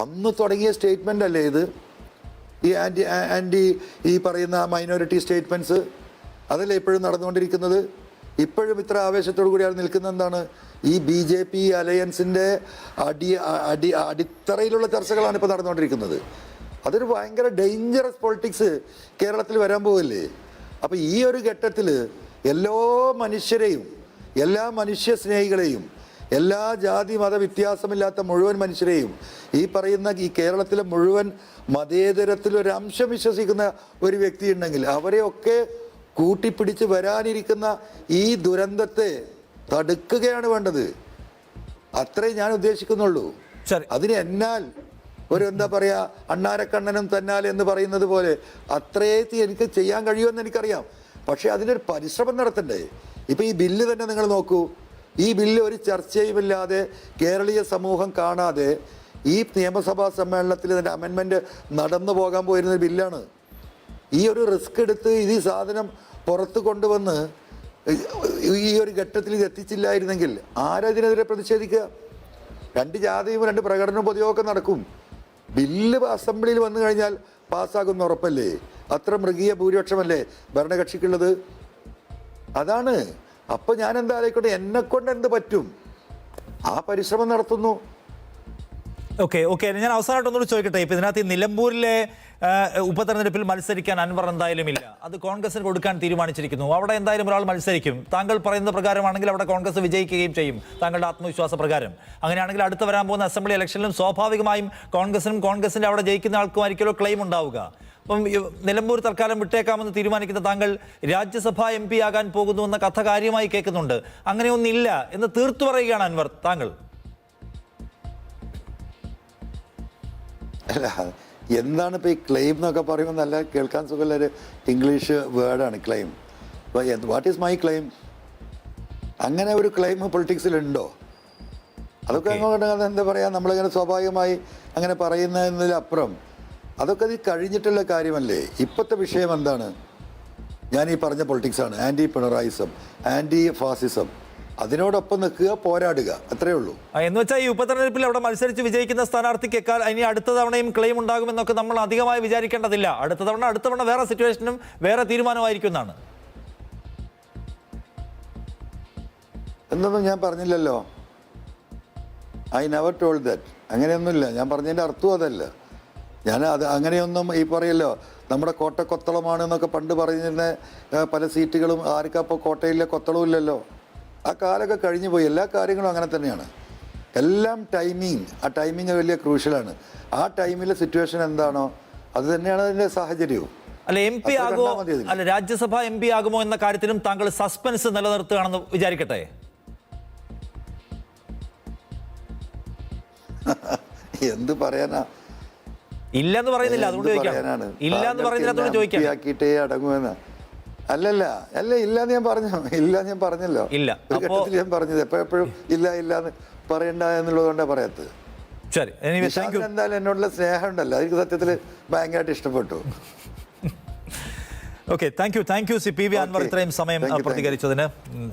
അന്ന് തുടങ്ങിയ സ്റ്റേറ്റ്മെന്റ് അല്ലേ ഇത്? ഈ ആന്റി ആന്റി ഈ പറയുന്ന മൈനോറിറ്റി സ്റ്റേറ്റ്മെന്റ്സ് അതല്ലേ ഇപ്പോഴും നടന്നുകൊണ്ടിരിക്കുന്നത്? ഇപ്പോഴും ഇത്ര ആവേശത്തോടു കൂടിയാണ് നിൽക്കുന്നത്. നിൽക്കുന്ന എന്താണ്? ഈ ബി ജെ പി അലയൻസിന്റെ അടി അടി അടിത്തറയിലുള്ള ചർച്ചകളാണ് ഇപ്പോൾ നടന്നുകൊണ്ടിരിക്കുന്നത്. അതൊരു ഭയങ്കര ഡേഞ്ചറസ് പൊളിറ്റിക്സ് കേരളത്തിൽ വരാൻ പോവില്ലേ? അപ്പോൾ ഈ ഒരു ഘട്ടത്തിൽ എല്ലാ മനുഷ്യരെയും എല്ലാ മനുഷ്യ സ്നേഹികളെയും എല്ലാ ജാതി മത വ്യത്യാസമില്ലാത്ത മുഴുവൻ മനുഷ്യരെയും ഈ പറയുന്ന ഈ കേരളത്തിലെ മുഴുവൻ മതേതരത്തിൽ ഒരു അംശം വിശ്വസിക്കുന്ന ഒരു വ്യക്തി ഉണ്ടെങ്കിൽ അവരെയൊക്കെ കൂട്ടിപ്പിടിച്ച് വരാനിരിക്കുന്ന ഈ ദുരന്തത്തെ തടുക്കുകയാണ് വേണ്ടത്. അത്രേ ഞാൻ ഉദ്ദേശിക്കുന്നുള്ളൂ. അതിന് എന്നാൽ ഒരു എന്താ പറയാ അണ്ണാരക്കണ്ണനും തന്നാൽ എന്ന് പറയുന്നത് പോലെ അത്രേ എനിക്ക് ചെയ്യാൻ കഴിയുമെന്ന് എനിക്കറിയാം. പക്ഷെ അതിനൊരു പരിശ്രമം നടത്തണ്ടേ. ഇപ്പൊ ഈ ബില്ല് തന്നെ നിങ്ങൾ നോക്കൂ. ഈ ബില്ല് ഒരു ചർച്ചയുമില്ലാതെ കേരളീയ സമൂഹം കാണാതെ ഈ നിയമസഭാ സമ്മേളനത്തിൽ ഇതിന്റെ അമെൻമെന്റ് നടന്നു പോകാൻ പോയിരുന്ന ബില്ലാണ്. ഈ ഒരു റിസ്ക് എടുത്ത് ഇത് ഈ സാധനം പുറത്ത് കൊണ്ടുവന്ന് ഈ ഒരു ഘട്ടത്തിൽ ഇത് എത്തിച്ചില്ലായിരുന്നെങ്കിൽ ആരതിനെതിരെ പ്രതിഷേധിക്കുക? രണ്ട് ജാതിയും രണ്ട് പ്രകടനവും പൊതുയോഗമൊക്കെ നടക്കും. ബില്ല് അസംബ്ലിയിൽ വന്നു കഴിഞ്ഞാൽ പാസ്സാകുന്ന ഉറപ്പല്ലേ? അത്ര മൃഗീയ ഭൂരിപക്ഷമല്ലേ ഭരണകക്ഷിക്കുള്ളത്? അതാണ്. അപ്പൊ ഞാൻ എന്താ ആലോചിക്കട്ടെ? എന്നെ കൊണ്ട് എന്ത് പറ്റും? ആ പരിശ്രമം നടത്തുന്നു. ഓക്കെ ഓക്കെ ഞാൻ അവസാനമായിട്ട് ഒന്നുകൂടി ചോദിക്കട്ടെ? ഇപ്പൊ ഇതിനകത്ത് ഈ നിലമ്പൂരിലെ ഉപതെരഞ്ഞെടുപ്പിൽ മത്സരിക്കാൻ അൻവർ എന്തായാലും ഇല്ല. അത് കോൺഗ്രസിന് കൊടുക്കാൻ തീരുമാനിച്ചിരിക്കുന്നു. അവിടെ എന്തായാലും ഒരാൾ മത്സരിക്കും. താങ്കൾ പറയുന്ന പ്രകാരമാണെങ്കിൽ അവിടെ കോൺഗ്രസ് വിജയിക്കുകയും ചെയ്യും. താങ്കളുടെ ആത്മവിശ്വാസ പ്രകാരം. അങ്ങനെയാണെങ്കിൽ അടുത്ത വരാൻ പോകുന്ന അസംബ്ലി ഇലക്ഷനിലും സ്വാഭാവികമായും കോൺഗ്രസിനും കോൺഗ്രസിന്റെ അവിടെ ജയിക്കുന്ന ആൾക്കുമായിരിക്കുമല്ലോ ക്ലെയിം ഉണ്ടാവുക. അപ്പം നിലമ്പൂർ തൽക്കാലം വിട്ടേക്കാമെന്ന് തീരുമാനിക്കുന്ന താങ്കൾ രാജ്യസഭാ എം പി ആകാൻ പോകുന്നു എന്ന കഥ കാര്യമായി കേൾക്കുന്നുണ്ട്. അങ്ങനെയൊന്നില്ല എന്ന് തീർത്തു പറയുകയാണ് അൻവർ. താങ്കൾ. എന്താണ് ഇപ്പോൾ ഈ ക്ലെയിം എന്നൊക്കെ പറയുമ്പോൾ നല്ല കേൾക്കാൻ സുഖമുള്ള ഒരു ഇംഗ്ലീഷ് വേർഡാണ് ക്ലെയിം അപ്പോൾ വാട്ട് ഈസ് മൈ ക്ലെയിം അങ്ങനെ ഒരു ക്ലെയിം പൊളിറ്റിക്സിലുണ്ടോ അതൊക്കെ അങ്ങോട്ട് എന്താ പറയുക നമ്മളിങ്ങനെ സ്വാഭാവികമായി അങ്ങനെ പറയുന്നതിനപ്പുറം അതൊക്കെ ഇത് കഴിഞ്ഞിട്ടുള്ള കാര്യമല്ലേ? ഇപ്പോഴത്തെ വിഷയം എന്താണ്? ഞാൻ ഈ പറഞ്ഞ പൊളിറ്റിക്സാണ് ആന്റി പിണറായിസം ആന്റി ഫാസിസം അതിനോടൊപ്പം നിൽക്കുക പോരാടുക. അത്രയേ ഉള്ളൂ. എന്ന് വെച്ചാൽ ഈ ഉപതെരഞ്ഞെടുപ്പിൽ അവിടെ മത്സരിച്ച് വിജയിക്കുന്ന സ്ഥാനാർത്ഥിക്ക് ഇനി അടുത്ത തവണയും ക്ലെയിം ഉണ്ടാകുമെന്നൊക്കെ നമ്മൾ അധികമായി വിചാരിക്കേണ്ടതില്ല. അടുത്ത തവണ അടുത്ത തവണ വേറെ സിറ്റുവേഷനും വേറെ തീരുമാനമായിരിക്കും എന്നാണ്. എന്നൊന്നും ഞാൻ പറഞ്ഞില്ലല്ലോ. ഐ നെവർ ടോൾഡ് ദാറ്റ് അങ്ങനെയൊന്നുമില്ല. ഞാൻ പറഞ്ഞതിന്റെ അർത്ഥവും അതല്ല. ഞാൻ അത് അങ്ങനെയൊന്നും ഈ പറയല്ലോ. നമ്മുടെ കോട്ട കൊത്തളമാണ് എന്നൊക്കെ പണ്ട് പറഞ്ഞിരുന്ന പല സീറ്റുകളും ആർക്കപ്പോൾ കോട്ടയിലെ കൊത്തളവും ഇല്ലല്ലോ. ആ കാലമൊക്കെ കഴിഞ്ഞു പോയി. എല്ലാ കാര്യങ്ങളും അങ്ങനെ തന്നെയാണ്. എല്ലാം ടൈമിങ് ആ ടൈമിങ് വലിയ ക്രൂഷ്യലാണ് ആ ടൈമിലെ സിറ്റുവേഷൻ എന്താണോ അത് തന്നെയാണ് അതിന്റെ സാഹചര്യവും. അല്ല എം പി ആകുമോ. അല്ല രാജ്യസഭ എം പി ആകുമോ എന്ന കാര്യത്തിലും താങ്കൾ സസ്പെൻസ് നിലനിർത്തുകയാണെന്ന് വിചാരിക്കട്ടെ? എന്ത് പറയാനാ? ഇല്ലെന്ന് പറയുന്നില്ല അതുകൊണ്ട് ചോദിക്കാനാണ് ചോദിക്കാം. പറയാനാണ്? ഇല്ല എന്ന് പറയുന്നില്ല അതുകൊണ്ട് ചോദിക്കാം. അടങ്ങുമെന്ന് അല്ലല്ല അല്ല ഇല്ലാന്ന് ഞാൻ പറഞ്ഞു? ഇല്ല ഞാൻ പറഞ്ഞല്ലോ. ഇല്ല. ഒരു അപ്പോ- ഘട്ടത്തിൽ ഞാൻ പറഞ്ഞത് എപ്പോഴും ഇല്ല ഇല്ല എന്ന് പറയണ്ട എന്നുള്ളതുകൊണ്ടാണ് പറയാത്തത്. ശരി. എനിവേ താങ്ക് യു നിഷാദിന് എന്തായാലും എന്നോടുള്ള സ്നേഹം ഉണ്ടല്ലോ എനിക്ക് സത്യത്തിൽ ഭയങ്കരമായിട്ട് ഇഷ്ടപ്പെട്ടു. Okay thank you thank you C P V Anvar Okay. ഇത്രയും സമയം Thank you, thank you. പ്രതികരിച്ചതിന്.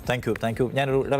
താങ്ക് യു താങ്ക് യു ഞാനൊരു ഇടവേള